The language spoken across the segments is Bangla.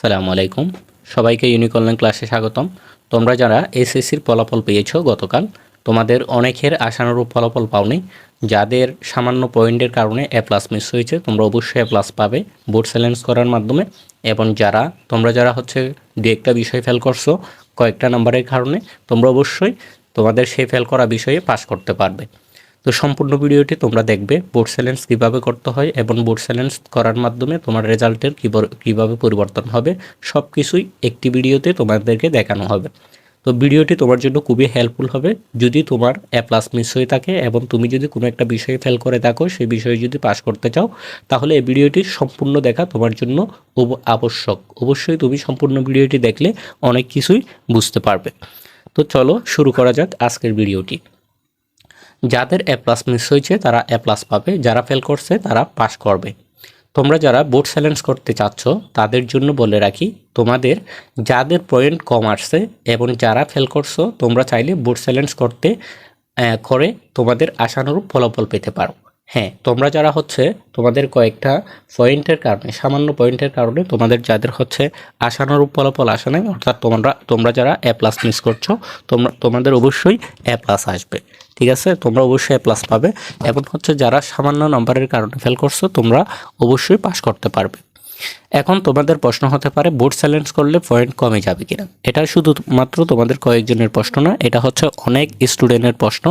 সালামু আলাইকুম। সবাইকে ইউনিক অনলাইন ক্লাসে স্বাগতম। তোমরা যারা এসএসসির ফলাফল পেয়েছ গতকাল, তোমাদের অনেকের আশানুরূপ ফলাফল পাওনি। যাদের সামান্য পয়েন্টের কারণে এ প্লাস মিস হয়েছে, তোমরা অবশ্যই এ প্লাস পাবে বোর্ড চ্যালেঞ্জ করার মাধ্যমে। এবং যারা, তোমরা যারা হচ্ছে দু একটা বিষয় ফেল করছ, কয়েকটা নাম্বারের কারণে, তোমরা অবশ্যই তোমাদের সেই ফেল করা বিষয়ে পাশ করতে পারবে। তো সম্পূর্ণ ভিডিওটি তোমরা দেখবে বোর্ড স্যালেন্স কীভাবে করতে হয় এবং বোর্ড স্যালেন্স করার মাধ্যমে তোমার রেজাল্টের কীভাবে পরিবর্তন হবে সব কিছুই একটি ভিডিওতে তোমাদেরকে দেখানো হবে। তো ভিডিওটি তোমার জন্য খুবই হেল্পফুল হবে। যদি তোমার এ প্লাস মিস হয়ে থাকে এবং তুমি যদি কোনো একটা বিষয়ে ফেল করে থাকো সেই বিষয়ে যদি পাস করতে চাও, তাহলে এই ভিডিওটি সম্পূর্ণ দেখা তোমার জন্য আবশ্যক। অবশ্যই তুমি সম্পূর্ণ ভিডিওটি দেখলে অনেক কিছুই বুঝতে পারবে। তো চলো শুরু করা যাক আজকের ভিডিওটি। যাদের এ প্লাস মিস হয়েছে, তারা এ প্লাস পাবে। যারা ফেল করছে, তারা পাস করবে। তোমরা যারা বোর্ড স্যালেন্স করতে চাচ্ছ, তাদের জন্য বলে রাখি, তোমাদের যাদের পয়েন্ট কম আসছে এবং যারা ফেল করছ, তোমরা চাইলে বোর্ড স্যালেন্স করতে করে তোমাদের আশানুরূপ ফলাফল পেতে পারো। হ্যাঁ তোমরা যারা হচ্ছে তোমাদের কয়েকটা পয়েন্টের কারণে, সামান্য পয়েন্টের কারণে তোমাদের যাদের হচ্ছে আশানুরূপ ফলাফল আসে নাই, অর্থাৎ তোমরা তোমরা যারা এ প্লাস মিস করছ, তোমরা, তোমাদের অবশ্যই এ প্লাস আসবে, ঠিক আছে? তোমরা অবশ্যই এ প্লাস পাবে এবং হচ্ছে যারা সামান্য নম্বরের কারণে ফেল করছ, তোমরা অবশ্যই পাস করতে পারবে। এখন তোমাদের প্রশ্ন হতে পারে বোর্ড চ্যালেঞ্জ করলে পয়েন্ট কমে যাবে কিনা? এটা শুধুমাত্র তোমাদের কয়েকজনের প্রশ্ন না, এটা হচ্ছে অনেক স্টুডেন্টের প্রশ্ন,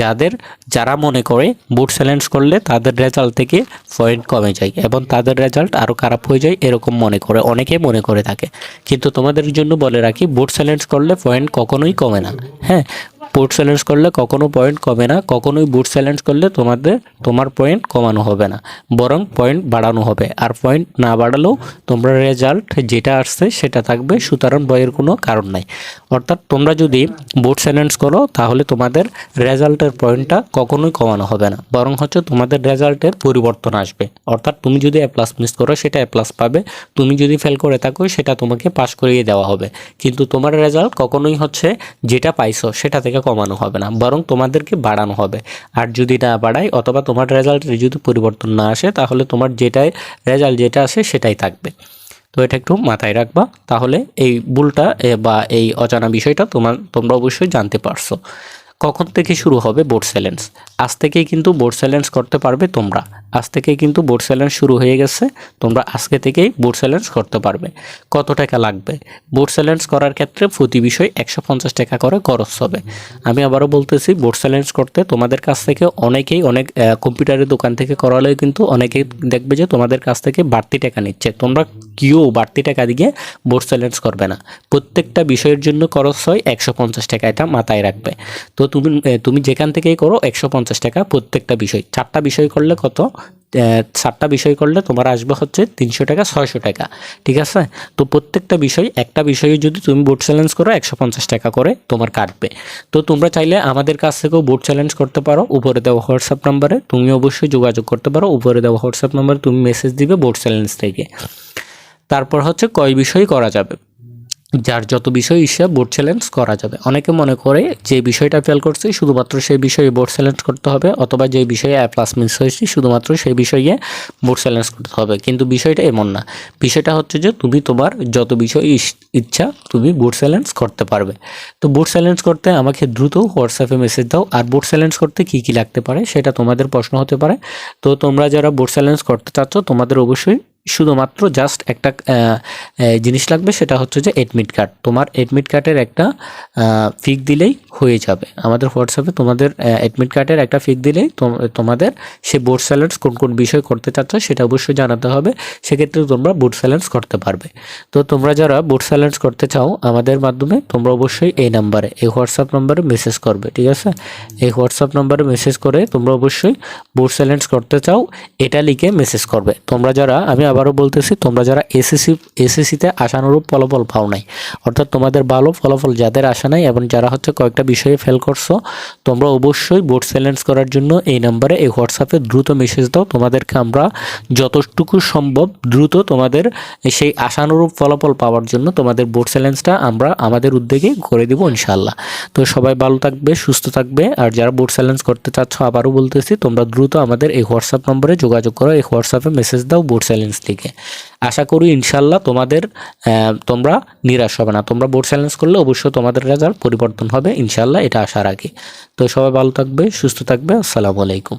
যাদের, যারা মনে করে বোর্ড চ্যালেঞ্জ করলে তাদের রেজাল্ট থেকে পয়েন্ট কমে যায় এবং তাদের রেজাল্ট আরও খারাপ হয়ে যায় এরকম মনে করে, অনেকে মনে করে থাকে। কিন্তু তোমাদের জন্য বলে রাখি বোর্ড চ্যালেঞ্জ করলে পয়েন্ট কখনোই কমে না। হ্যাঁ বুট চ্যালেঞ্জ করলে কখনো পয়েন্ট কমে না, কখনোই বুট চ্যালেঞ্জ করলে তোমাদের, তোমার পয়েন্ট কমানো হবে না, বরং পয়েন্ট বাড়ানো হবে। আর পয়েন্ট না বাড়ালেও তোমরা রেজাল্ট যেটা আসছে সেটা থাকবে, সুতরাং বইয়ের কোনো কারণ নাই। অর্থাৎ তোমরা যদি বুট চ্যালেঞ্জ করো, তাহলে তোমাদের রেজাল্টের পয়েন্টটা কখনোই কমানো হবে না, বরং হচ্ছে তোমাদের রেজাল্টের পরিবর্তন আসবে। অর্থাৎ তুমি যদি এ প্লাস মিস করো, সেটা এ প্লাস পাবে, তুমি যদি ফেল করে থাকো, সেটা তোমাকে পাস করিয়ে দেওয়া হবে। কিন্তু তোমার রেজাল্ট কখনোই হচ্ছে যেটা পাইছো, সেটা থেকে কমানো হবে না, বরং তোমাদেরকে বাড়ানো হবে। আর যদি না বাড়ায় অথবা তোমার রেজাল্টের যদি পরিবর্তন না আসে, তাহলে তোমার যেটাই রেজাল্ট যেটা আসে সেটাই থাকবে। তো এটা একটু মাথায় রাখবা। তাহলে এই ভুলটা বা এই অজানা বিষয়টা তোমার তোমরা অবশ্যই জানতে পারছ। কখন থেকে শুরু হবে বোর্ড চ্যালেঞ্জ আজ থেকেই কিন্তু বোর্ড চ্যালেঞ্জ করতে পারবে তোমরা। আজ থেকেই কিন্তু বোর্ড চ্যালেঞ্জ শুরু হয়ে গেছে, তোমরা আজকে থেকেই বোর্ড চ্যালেঞ্জ করতে পারবে। কত টাকা লাগবে? বোর্ড চ্যালেঞ্জ করার ক্ষেত্রে প্রতি বিষয় একশো পঞ্চাশ টাকা করে খরচ হবে। আমি আবারও বলতেছি বোর্ড চ্যালেঞ্জ করতে তোমাদের কাছ থেকে অনেকেই অনেক কম্পিউটারের দোকান থেকে করালেও কিন্তু অনেকেই দেখবে যে তোমাদের কাছ থেকে বাড়তি টাকা নিচ্ছে। তোমরা কেউ বাড়তি টাকা দিয়ে বোর্ড চ্যালেঞ্জ করবে না। প্রত্যেকটা বিষয়ের জন্য খরচ হয় একশো পঞ্চাশ টাকা এটা মাথায় রাখবে। তো তুমি তুমি যেখান থেকেই করো, একশো পঞ্চাশ টাকা প্রত্যেকটা বিষয়। চারটা বিষয় করলে কত? চারটা বিষয় করলে তোমার আসবে হচ্ছে তিনশো টাকা, ছয়শো টাকা। ঠিক আছে? তো প্রত্যেকটা বিষয়, একটা বিষয়ে যদি তুমি বোর্ড চ্যালেঞ্জ করো, একশো পঞ্চাশ টাকা করে তোমার কাটবে। তো তোমরা চাইলে আমাদের কাছ থেকেও বোর্ড চ্যালেঞ্জ করতে পারো, উপরে দেওয়া হোয়াটসঅ্যাপ নাম্বারে তুমি অবশ্যই যোগাযোগ করতে পারো, উপরে দেওয়া হোয়াটসঅ্যাপ নাম্বারে তুমি মেসেজ দিবে বোর্ড চ্যালেঞ্জ থেকে। তারপর হচ্ছে কয় বিষয় করা যাবে? যার যত বিষয় ইচ্ছা বোর্ড চ্যালেঞ্জ করা যাবে। অনেকে মনে করে যে বিষয়টা ফেল করছে, শুধুমাত্র সেই বিষয়ে বোর্ড চ্যালেঞ্জ করতে হবে, অথবা যে বিষয়ে এ প্লাস মিস হয়েছে, শুধুমাত্র সেই বিষয়ে বোর্ড চ্যালেঞ্জ করতে হবে। কিন্তু বিষয়টা এমন না। বিষয়টা হচ্ছে যে তুমি তোমার যত বিষয় ইচ্ছা, তুমি বোর্ড চ্যালেঞ্জ করতে পারবে। তো বোর্ড চ্যালেঞ্জ করতে আমাকে দ্রুত হোয়াটসঅ্যাপে মেসেজ দাও। আর বোর্ড চ্যালেঞ্জ করতে কি কি লাগতে পারে, সেটা তোমাদের প্রশ্ন হতে পারে। তো তোমরা যারা বোর্ড চ্যালেঞ্জ করতে চাচ্ছ, তোমাদের অবশ্যই শুধুমাত্র জাস্ট একটা জিনিস লাগবে, সেটা হচ্ছে যে এডমিট কার্ড তোমার এডমিট কার্ডের একটা ফিক দিলেই হয়ে যাবে। আমাদের হোয়াটসঅ্যাপে তোমাদের অ্যাডমিট কার্ডের একটা ফিক দিলেই তোম- তোমাদের সে বোর্ড স্যালেন্স কোন কোন বিষয় করতে চাচ্ছ সেটা অবশ্যই জানাতে হবে। সেক্ষেত্রে তোমরা বোর্ড স্যালেন্স করতে পারবে। তো তোমরা যারা বোর্ড স্যালেন্স করতে চাও আমাদের মাধ্যমে, তোমরা অবশ্যই এই নাম্বারে, এই হোয়াটসঅ্যাপ নাম্বারে মেসেজ করবে, ঠিক আছে? এই হোয়াটসঅ্যাপ নাম্বারে মেসেজ করে তোমরা অবশ্যই বোর্ড স্যালেন্স করতে চাও, এটা লিখে মেসেজ করবে। তোমরা যারা, আমি আবারও বলতেছি, তোমরা যারা এসএসসি এসএসসিতে আশানুরূপ ফলাফল পাও নাই, অর্থাৎ তোমাদের ভালো ফলাফল যাদের আশা নাই এবং যারা হচ্ছে কয়েকটা বিষয়ে ফেল করছ, তোমরা অবশ্যই বোর্ড চ্যালেঞ্জ করার জন্য এই নাম্বারে এই হোয়াটসঅ্যাপে দ্রুত মেসেজ দাও। তোমাদেরকে আমরা যতটুকু সম্ভব দ্রুত তোমাদের সেই আশানুরূপ ফলাফল পাওয়ার জন্য তোমাদের বোর্ড চ্যালেঞ্জটা আমরা আমাদের উদ্যোগে করে দিব ইনশাল্লাহ তো সবাই ভালো থাকবে, সুস্থ থাকবে, আর যারা বোর্ড চ্যালেঞ্জ করতে চাচ্ছ, আবারও বলতেছি, তোমরা দ্রুত আমাদের এই হোয়াটসঅ্যাপ নম্বরে যোগাযোগ করো, এই হোয়াটসঅ্যাপে মেসেজ দাও বোর্ড চ্যালেঞ্জ থেকে আশা করি ইনশাল্লাহ তোমাদের তোমরা নিরাশ হবে না। তোমরা বোর্ড চ্যালেঞ্জ করলে অবশ্যই তোমাদের রেজাল্ট পরিবর্তন হবে ইনশাল্লাহ এটা আশা রাখি। তো সবাই ভালো থাকবে, সুস্থ থাকবে, আসসালামু আলাইকুম।